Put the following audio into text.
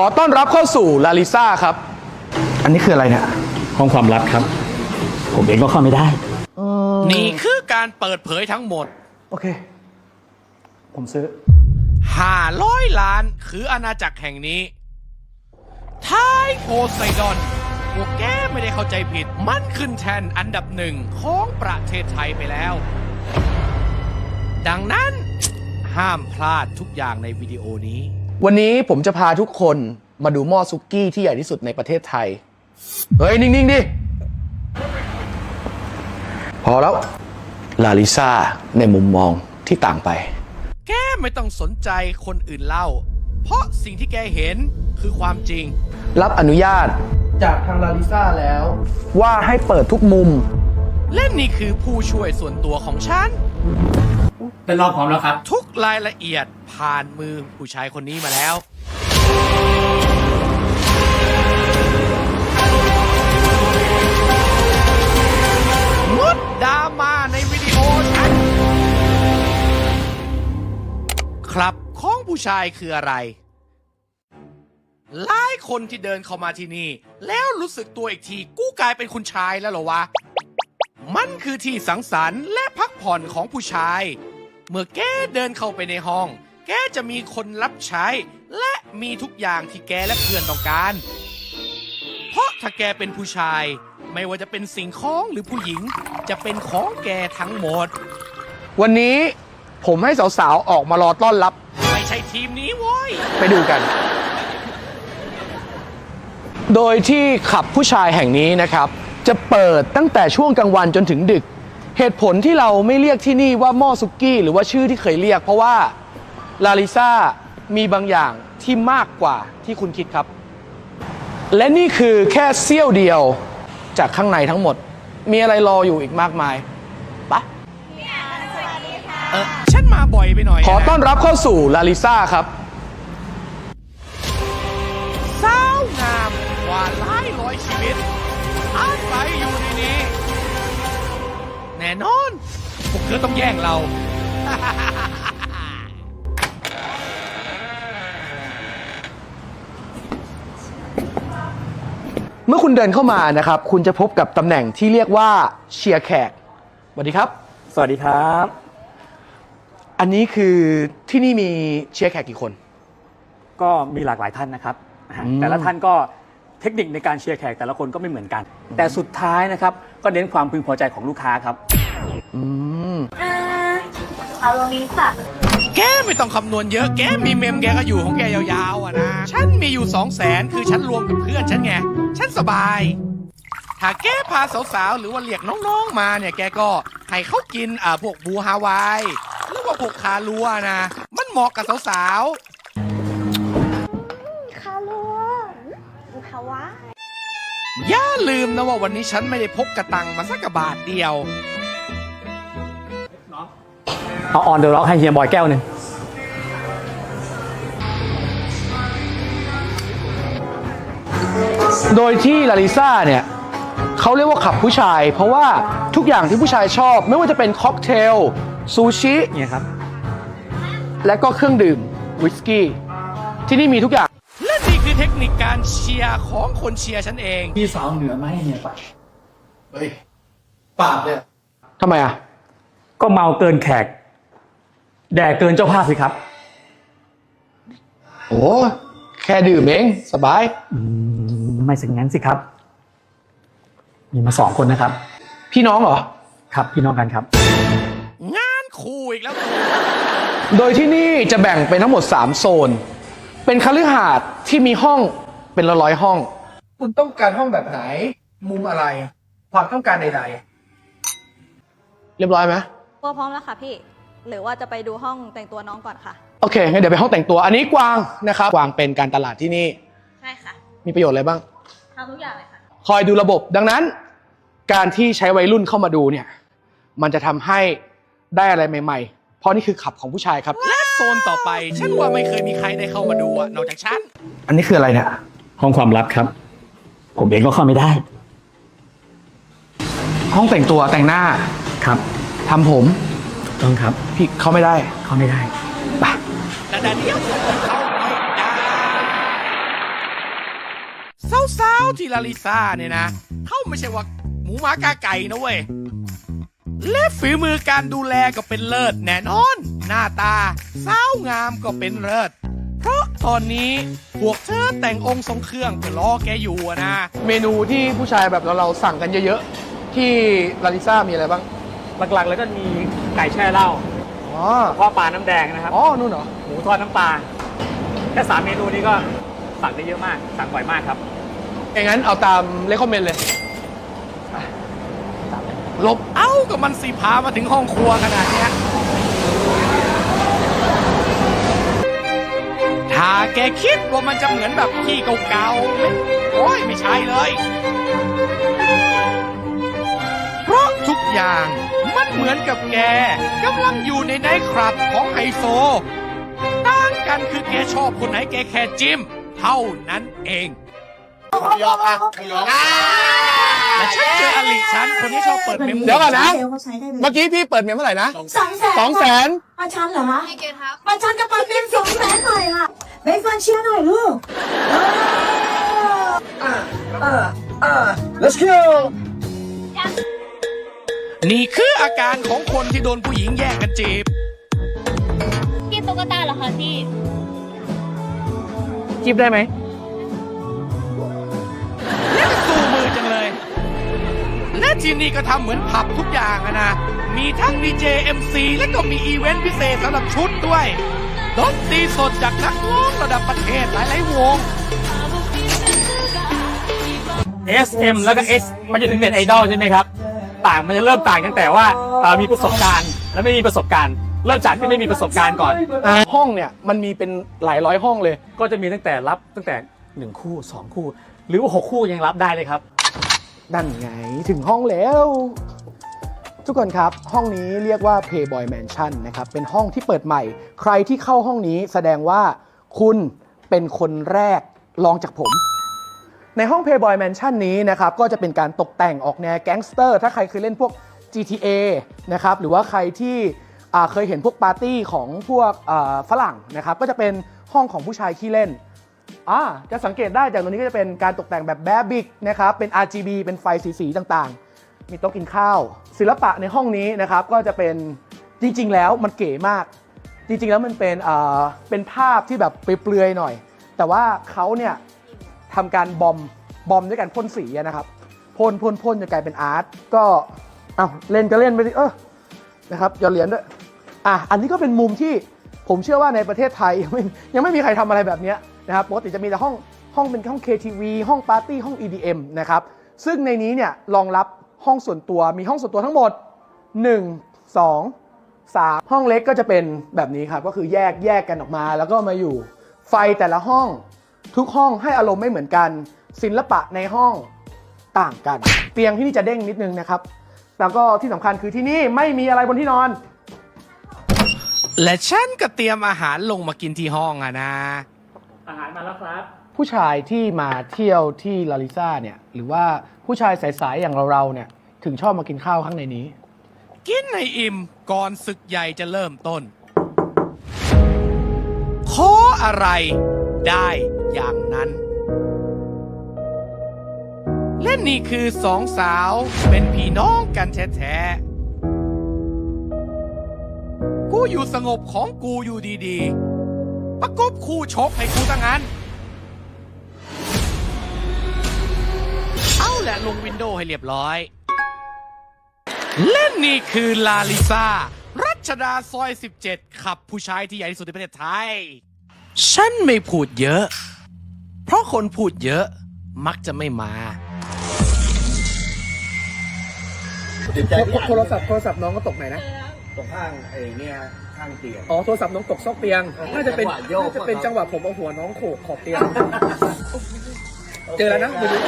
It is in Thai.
ขอต้อนรับเข้าสู่ลาลิซ่าครับ อันนี้คืออะไรเนี่ย ห้องความลับครับ ผมเองก็เข้าไม่ได้ นี่คือการเปิดเผยทั้งหมด โอเค ผมซื้อ 500 ล้านคืออาณาจักรแห่งนี้ท้ายโพไซดอนพวกแกไม่ได้เข้าใจผิด มันขึ้นแทนอันดับหนึ่งของประเทศไทยไปแล้ว ดังนั้นห้ามพลาดทุกอย่างในวิดีโอนี้ วันนี้ผมจะพาทุกคนมาดูหม้อซุกี้ที่ใหญ่ที่สุดในประเทศไทย เฮ้ย นิ่ง ๆ ดิ พอแล้ว ลาลิซ่าในมุมมองที่ต่างไป แกไม่ต้องสนใจคนอื่นเล่า เพราะสิ่งที่แกเห็นคือความจริง รับอนุญาตจากทางลาลิซ่าแล้ว ว่าให้เปิดทุกมุม และนี่คือผู้ช่วยส่วนตัวของฉัน เป็นรอพร้อมแล้วครับ ทุกรายละเอียดผ่านมือผู้ชายคนนี้มาแล้วงดดรามาในวิดีโอฉันครับของผู้ชายคืออะไร หลายคนที่เดินเข้ามาที่นี่ แล้วรู้สึกตัวอีกที กูกลายเป็นคุณชายแล้วเหรอวะ มันคือที่สังสรรค์และพักผ่อนของผู้ชาย เมื่อแกเดินเข้าไปในห้อง แกจะมีคนรับใช้ และมีทุกอย่างที่แกและเพื่อนต้องการ เพราะถ้าแกเป็นผู้ชาย ไม่ว่าจะเป็นสิ่งของหรือผู้หญิง จะเป็นของแกทั้งหมด วันนี้ผมให้สาวๆ ออกมารอต้อนรับ ไม่ใช่ทีมนี้โว้ย ไปดูกัน โดยที่ขับผู้ชายแห่งนี้นะครับ จะเปิดตั้งแต่ช่วงกลางวันจนถึงดึก เหตุผลที่เราไม่เรียกที่นี่ว่าหม้อซุกี้หรือว่าชื่อที่เคยเรียก เพราะว่าลาลิซ่ามีบางอย่างที่มากกว่าที่คุณคิดครับ และนี่คือแค่เสี้ยวเดียวจากข้างในทั้งหมด มีอะไรรออยู่อีกมากมายปะเออฉันมาบ่อยไปหน่อย ขอต้อนรับเข้าสู่ลาลิซ่าครับสาวงามกว่าหลายร้อยชีวิต น่นอน พวกเธอต้องแย่งเรา เมื่อคุณเดินเข้ามานะครับ คุณจะพบกับตำแหน่งที่เรียกว่าเชียร์แขกสวัสดีครับ สวัสดีครับ อันนี้คือที่นี่มีเชียร์แขกกี่คน ก็มีหลากหลายท่านนะครับนะฮะอืม แต่ละท่านก็เทคนิคในการเชียร์แขกแต่ละคนก็ไม่เหมือนกัน แต่สุดท้ายนะครับ ก็เน้นความพึงพอใจของลูกค้าครับ อืมอ่าเอาลงนี้ค่ะแกไม่ต้องคำนวณเยอะแกมีเมมแกก็อยู่ของแกยาวๆอะนะ ฉันมีอยู่สองแสนคือฉันรวมกับเพื่อนฉันไง ฉันสบาย ถ้าแกพาสาวๆ หรือว่าเรียกน้องๆมาเนี่ยแกก็ให้เขากินอ่าพวกบูฮาวายหรือว่าพวกคาลัวนะ มันเหมาะกับสาวคาลัวบุคาวะๆอย่าลืมนะว่าวันนี้ฉันไม่ได้พกกระตังมาสักกระบาทเดียว เอาออนเดอะร็อกให้เฮียบอยแก้วหนึ่งโดยที่ลาลิซ่าเนี่ยเขาเรียกว่าขับผู้ชาย เพราะว่าทุกอย่างที่ผู้ชายชอบ ไม่ว่าจะเป็นค็อกเทลซูชิเนี่ยครับ และก็เครื่องดื่มวิสกี้ ที่นี่มีทุกอย่าง และนี่คือเทคนิคการเชียร์ของคนเชียร์ฉันเอง พี่สาวเหนือมาให้เฮียไปเฮ้ยปากเนี่ยทำไมอะ ก็เมาเกินแขก แดกเกินเจ้าภาพสิครับ โอ้แค่ดื่มเอง สบายอืมไม่สิงั้นสิครับ มีมาสองคนนะครับ พี่น้องเหรอ ครับพี่น้องกันครับ งานคู่อีกแล้ว โดยที่นี่จะแบ่งเป็นทั้งหมด 3 โซน เป็นคฤหาสน์ที่มีห้องเป็นละร้อยห้อง คุณต้องการห้องแบบไหน มุมอะไร ความต้องการใด ๆ เรียบร้อยไหมตัวพร้อมแล้วค่ะพี่ หรือว่าจะไปดูห้องแต่งตัวน้องก่อนค่ะ โอเคงั้นเดี๋ยวไปห้องแต่งตัวอันนี้กวางนะครับกวางเป็นการตลาดที่นี่ ใช่ค่ะมีประโยชน์อะไรบ้าง ทำทุกอย่างเลยค่ะ คอยดูระบบดังนั้น การที่ใช้วัยรุ่นเข้ามาดูเนี่ย มันจะทำให้ได้อะไรใหม่ ๆ เพราะนี่คือขับของผู้ชายครับ และโซนต่อไปฉันว่าไม่เคยมีใครได้เข้ามาดูอะนอกจากฉัน อันนี้คืออะไรเนี่ยห้องความลับครับ ผมเองก็เข้าไม่ได้ห้องแต่งตัวแต่งหน้าครับทำผม ต้องครับพี่เข้าไม่ได้เข้าไม่ได้ไปแต่เดี๋ยวเขาไม่ได้สาวๆที่ลาลิซ่าเนี่ยนะเขาไม่ใช่ว่าหมูหมากาไก่นะเว้ยและฝีมือการดูแลก็เป็นเลิศแน่นอน หน้าตาสาวงามก็เป็นเลิศเพราะตอนนี้พวกเธอแต่งองค์ทรงเครื่องเพื่อรอแกอยู่อะนะ เมนูที่ผู้ชายแบบเราเราสั่งกันเยอะๆ ที่ลาลิซ่ามีอะไรบ้าง หลักๆแล้วก็มีไก่แช่เหล้าอ๋อพ่อปลาน้ำแดงนะครับ อ๋อนู่นเหรอ หมูทอดน้ำปลาแค่สามเมนูนี้ก็สั่งได้เยอะมาก สั่งบ่อยมากครับ อย่างนั้นเอาตามเลคคอมเมนต์เลยหลบเอ้าก็มันสิพามาถึงห้องครัวขนาดเนี้ยถ้าแกคิดว่ามันจะเหมือนแบบที่เก่าๆไม่โอ้ยไม่ใช่เลย เพราะทุกอย่างมัน เหมือนกับแกกำลังอยู่ในไนท์คลับของไฮโซ ต่างกันคือแกชอบคนไหนแกแค่จิ้ม เท่านั้นเองและฉันเจออลิฉันคนนี้ชอบเปิดเมมโมเดี๋ยวก่อนนะเซลล์เขาใช้ได้เลยเมื่อกี้พี่เปิดเมมเท่าไหร่นะสองแสนสองแสนมาชันเหรอคะมาชันจะเปิดเป็นสองแสนหน่อยค่ะเบสฟันเชียร์หน่อยลูก นี่คืออาการของคนที่โดนผู้หญิงแย่งกันจีบ พี่ตุ๊กตาเหรอคะพี่จิบได้ไหมและก็สู้มือจังเลย และที่นี่ก็ทำเหมือนผับทุกอย่างอะนะ มีทั้งดีเจเอ็มซีและก็มีอีเวนต์พิเศษสำหรับชุดด้วยดนตรีสดจากนักร้องระดับประเทศหลายๆวง SM แล้วก็ S มันจะถึงเน็ตไอดอลใช่ไหมครับ ต่างมันจะเริ่มต่างตั้งแต่ว่าเอ่อมีประสบการณ์และไม่มีประสบการณ์ เริ่มจากที่ไม่มีประสบการณ์ก่อนอ่าห้องเนี่ยมันมีเป็นหลายร้อยห้องเลย ก็จะมีตั้งแต่รับตั้งแต่หนึ่งคู่สองคู่ หรือว่าหกคู่ยังรับได้เลยครับ นั่นไงถึงห้องแล้ว ทุกคนครับ ห้องนี้เรียกว่า Playboy Mansion นะครับ เป็นห้องที่เปิดใหม่ ใครที่เข้าห้องนี้แสดงว่าคุณเป็นคนแรกลองจากผม ในห้อง Playboy Mansion นี้นะครับก็จะเป็นการตกแต่งออกแนวแก๊งสเตอร์ ถ้าใครเคยเล่นพวก GTA นะครับหรือว่าใครที่เคยเห็นพวกปาร์ตี้ของพวกฝรั่งนะครับก็จะเป็นห้องของผู้ชายขี้เล่นอ่าจะสังเกตได้จากตรงนี้ก็จะเป็นการตกแต่งแบบแบบบิกนะครับเป็น RGB เป็นไฟสีๆต่างๆ มีโต๊ะกินข้าว ศิลปะในห้องนี้นะครับก็จะเป็นจริง ๆ แล้วมันเก๋มาก จริง ๆ แล้วมันเป็นเป็นภาพที่แบบเปลือยๆหน่อย แต่ว่าเขาเนี่ย ทำการบอมบอมด้วยการพ่นสีนะครับพ่นพ่นพ่นจนกลายเป็นอาร์ตก็เอาเล่นก็เล่นไปดิเออนะครับหยอดเหรียญด้วยอะอันนี้ก็เป็นมุมที่ผมเชื่อว่าในประเทศไทย ยังไม่มีใครทำอะไรแบบนี้นะครับปกติจะมีแต่ห้องห้องเป็นห้อง KTV ห้องปาร์ตี้ห้อง EDM นะครับซึ่งในนี้เนี่ยรองรับห้องส่วนตัวมีห้องส่วนตัวทั้งหมด 1 2 3 ห้องเล็กก็จะเป็นแบบนี้ครับก็คือแยกแยกกันออกมา แล้วก็มาอยู่ไฟแต่ละห้อง ทุกห้องให้อารมณ์ไม่เหมือนกัน ศิลปะในห้องต่างกัน เตียงที่นี่จะเด้งนิดนึงนะครับ แล้วก็ที่สำคัญคือที่นี่ไม่มีอะไรบนที่นอน และฉันก็เตรียมอาหารลงมากินที่ห้องอะนะ อาหารมาแล้วครับ ผู้ชายที่มาเที่ยวที่ลาลิซ่าเนี่ย หรือว่าผู้ชายสายๆอย่างเราๆเนี่ย ถึงชอบมากินข้าวข้างในนี้ กินในอิ่มก่อนศึกใหญ่จะเริ่มต้น ขออะไรได้ อย่างนั้น และนี่คือสองสาวเป็นพี่น้องกันแท้ๆ กูอยู่สงบของกูอยู่ดีๆ ประกบคู่ชกให้กูตั้งงั้น เอาแหละลงวินโดว์ให้เรียบร้อย และนี่คือลาลิซารัชดาซอย 17 ขับผู้ชายที่ใหญ่ที่สุดในประเทศไทย ฉันไม่พูดเยอะ เพราะคนพูดเยอะมักจะไม่มาโทรศัพท์โทรศัพท์น้องก็ตกไหนนะ ตรงข้างไอ้เนี่ยข้างเตียง อ๋อ โทรศัพท์น้องตกซอกเตียง น่าจะเป็นจังหวะโยก น่าจะเป็นจังหวะผมเอาหัวน้องโขกขอบเตียง เจอแล้วนะดูดู